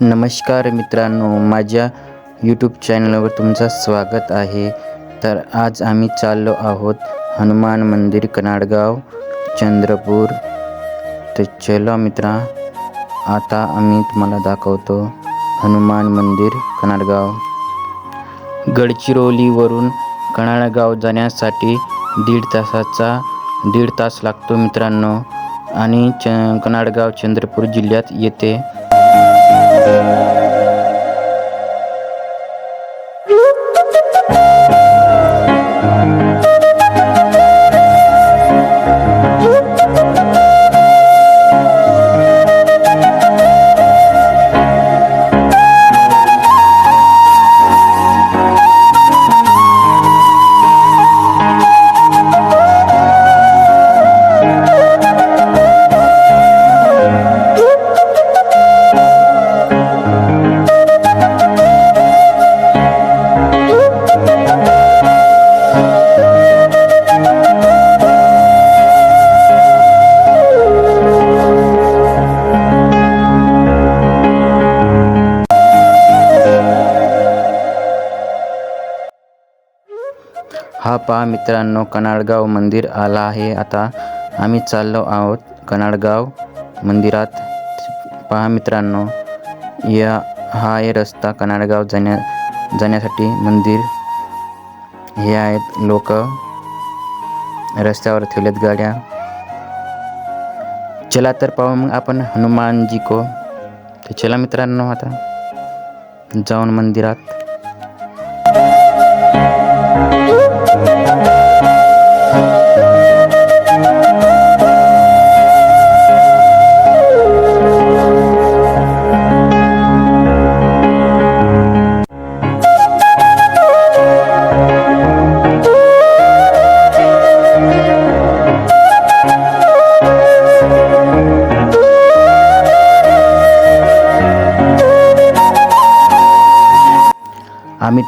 नमस्कार मित्रांनो माझ्या यूट्यूब चॅनलवर तुमचं स्वागत आहे. तर आज आम्ही चाललो आहोत हनुमान मंदिर कनाडगाव चंद्रपूर. तर चला मित्रा आता आम्ही तुम्हाला दाखवतो हनुमान मंदिर कनाडगाव. गडचिरोलीवरून कनाडगाव जाण्यासाठी दीड तासाचा दीड तास लागतो मित्रांनो. आणि च कनाडगाव चंद्रपूर जिल्ह्यात येते. Amen. हा पहा मित्रांनो कनाडगाव मंदिर आला आहे आता. आम्ही चाललो आहोत कनाडगाव मंदिरात. पहा मित्रांनो या हा आहे रस्ता कनाडगाव जाण्या जाण्यासाठी मंदिर. हे आहेत लोक. रस्त्यावर ठेवलेत गाड्या. चला तर पाहू मग आपण हनुमानजी को तर चला मित्रांनो आता जाऊन मंदिरात.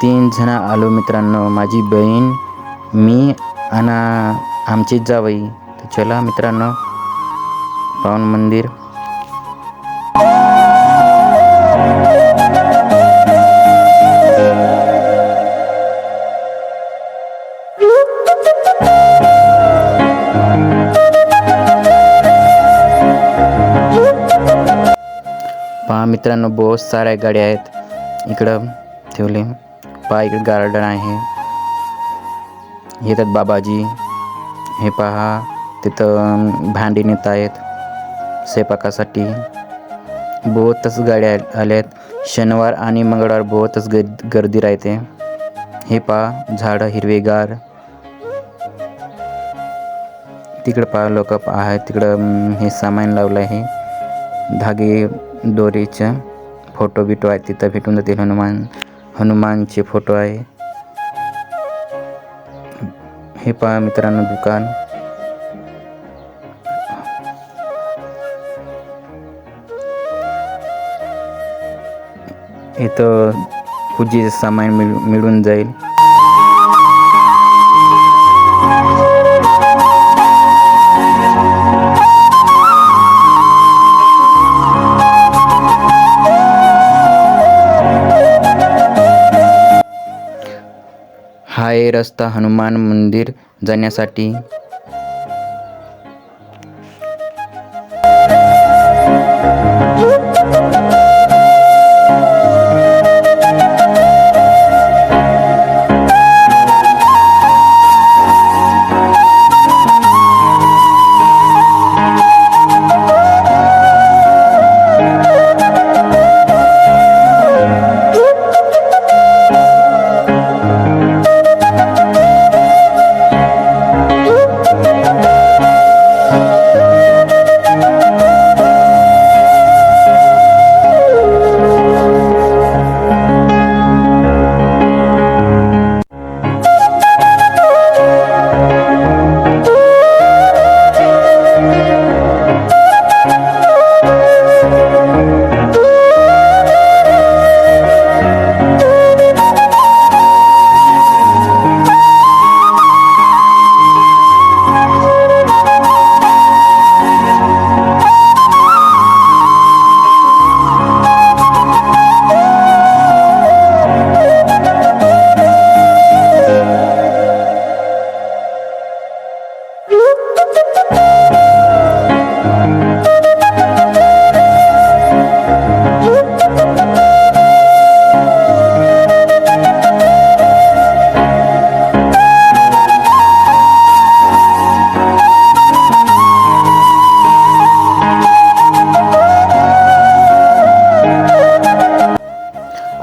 तीन जण आलो मित्रांनो. माझी बहीण मी आणि आमची जावई. तर चला मित्रांनो पावन मंदिर. पहा मित्रांनो बहुत साऱ्या गाड्या आहेत. इकडं ठेवले. पहा इकडे गार्डन आहे. येतात बाबाजी. हे पहा तिथं भांडी नेत आहेत. स्वयंपाकासाठी. बहुतच गाड्या आल्या आहेत शनिवार आणि मंगळवार बहुतच ग गर्दी राहते. हे पहा झाडं हिरवेगार. तिकडं पहा लोक आहेत. तिकडं हे सामान लावलं आहे. धागे दोरीचं फोटो बिटो आहेत. तिथं भेटून जातील हनुमान. हनुमानचे फोटो आहे. हे पहा मित्रांनो दुकान. इथं पूजेचं सामान मिळ मिळून जाईल. आहे रस्ता हनुमान मंदिर जाण्यासाठी.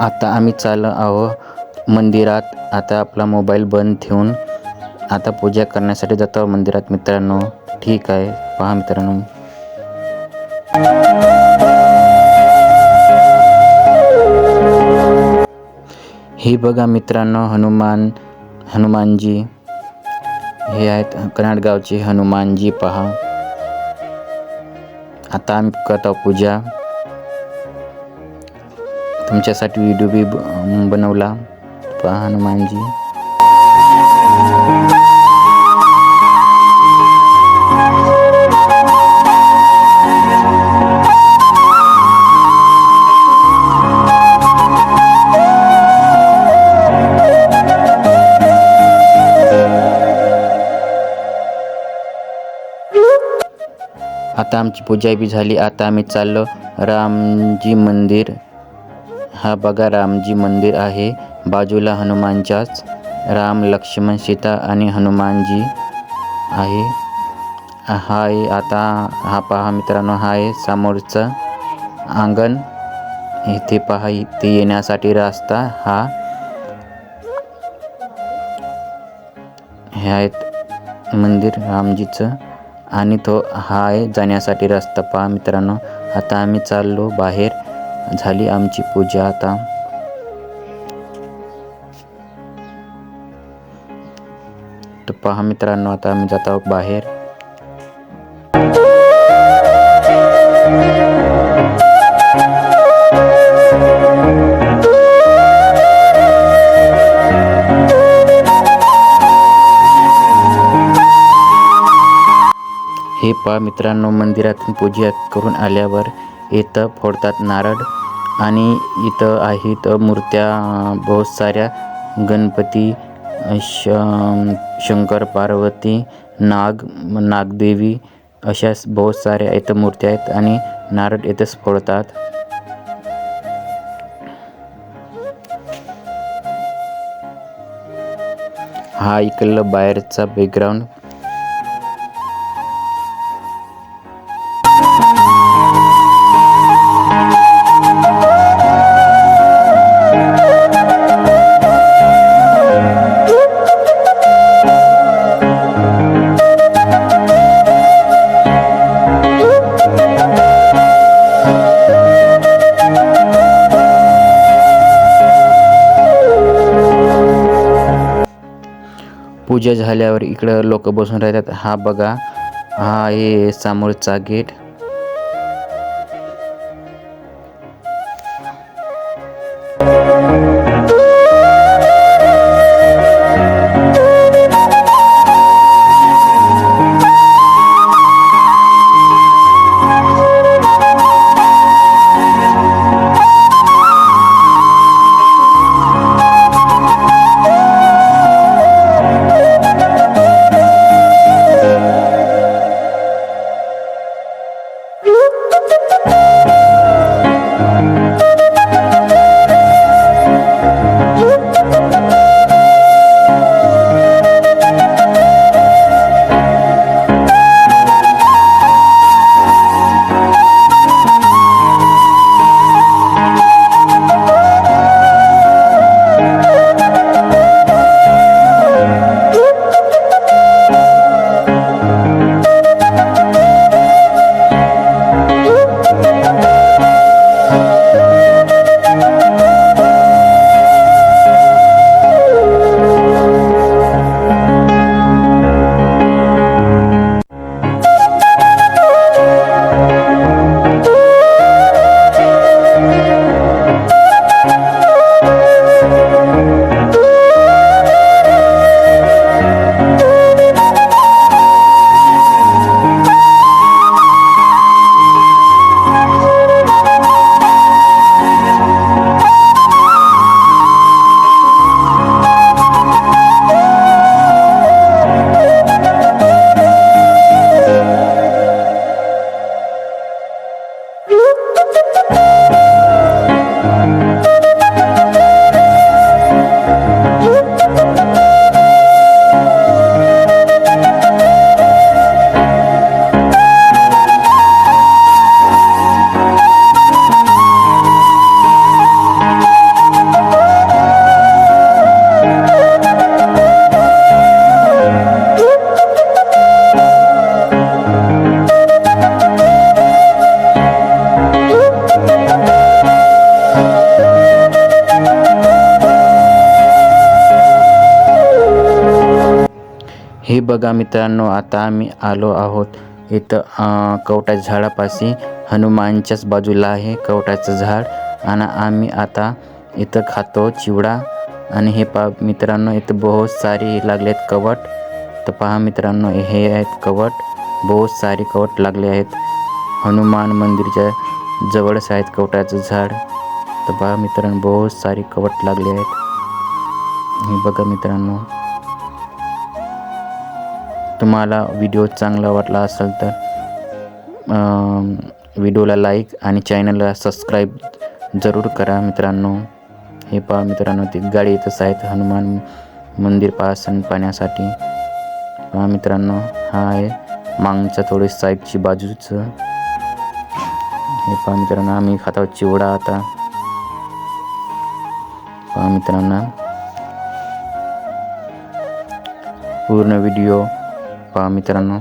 आता आम्ही चाललो आहो मंदिरात. आता आपला मोबाईल बंद ठेवून आता पूजा करण्यासाठी जातो मंदिरात मित्रांनो. ठीक आहे. पहा मित्रांनो. हे बघा मित्रांनो हनुमान हनुमानजी. हे आहेत कनाडगावचे हनुमानजी पहा. आता आम्ही करत आहोत पूजा. तुमच्यासाठी व्हिडिओ बी ब- बनवला. पहा हनुमानजी. आता आमची पूजा बी झाली. आता आम्ही चाललो रामजी मंदिर. हा बघा रामजी मंदिर आहे. बाजूला हनुमानच्याच राम लक्ष्मण सीता आणि हनुमानजी आहे. हा आहे आता हा पहा मित्रांनो हा आहे समोरचं अंगण. इथे पहा इथे येण्यासाठी रस्ता हा. हे आहेत मंदिर रामजीचं. आणि तो हा आहे जाण्यासाठी रस्ता पहा मित्रांनो. आता आम्ही चाललो बाहेर. झाली आमची पूजा आता. तर पहा मित्रांनो आता आम्ही जात आहोत बाहेर. हे पहा मित्रांनो मंदिरातून पूजा करून आल्यावर इथं फोडतात नारळ आणि इथं आहेत मूर्त्या बहुत साऱ्या गणपती श शंकर पार्वती नाग नागदेवी अशा बहुत साऱ्या इथं मूर्त्या आहेत आणि नारळ इथंच फोडतात. हा इकडलं बाहेरचा बॅकग्राऊंड पूजा झाल्यावर इकडं लोक बसून राहतात. हा बघा हा हे समोरचा गेट. बघा मित्रांनो आता आम्ही आलो आहोत इथं कवटा कवटाच्या झाडापाशी. हनुमानच्याच बाजूला आहे कवटाचं झाड. आणि आम्ही आता इथं खातो चिवडा. आणि हे पा मित्रांनो इथं बहुत सारे लागलेत कवट. तर पहा मित्रांनो हे आहेत कवट. बहुत सारे कवट लागले आहेत. हनुमान मंदिरच्या जवळच आहेत कवटाचं झाड. तर पहा मित्रांनो बहुत सारी कवट लागले आहेत. हे बघा मित्रांनो. तुम्हाला व्हिडिओ चांगला वाटला असेल तर व्हिडिओला लाईक आणि चॅनलला सबस्क्राईब जरूर करा मित्रांनो. हे पहा मित्रांनो ती गाडी येतच आहेत हनुमान मंदिर पासन पाहण्यासाठी. पहा मित्रांनो हा आहे मागच्या थोडी साईडची बाजूचं. हे पहा मित्रांनो आम्ही खातो चिवडा आता. पहा मित्रांनो. पूर्ण व्हिडिओ पहा मित्रांनो.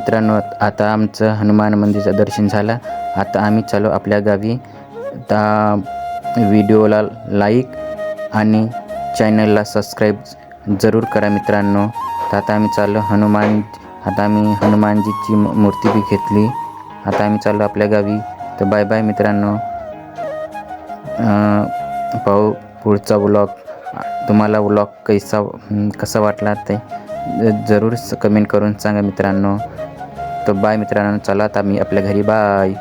मित्रांनो आता आमचं हनुमान मंदिरचं दर्शन झालं. आता आम्ही चालू आपल्या गावी. आता व्हिडिओला लाईक आणि चॅनलला सबस्क्राईब जरूर करा मित्रांनो. तर आता आम्ही चाललो हनुमान आता आम्ही हनुमानजीची मूर्ती बी घेतली. आता आम्ही चाललो आपल्या गावी. तर बाय बाय मित्रांनो. पाहू पुढचा व्लॉग तुम्हाला व्लॉग कैसा कसा वाटला ते जरूर कमेंट करून सांगा मित्रांनो. तर बाय मित्रांनो चला आता मी आपल्या घरी बाय.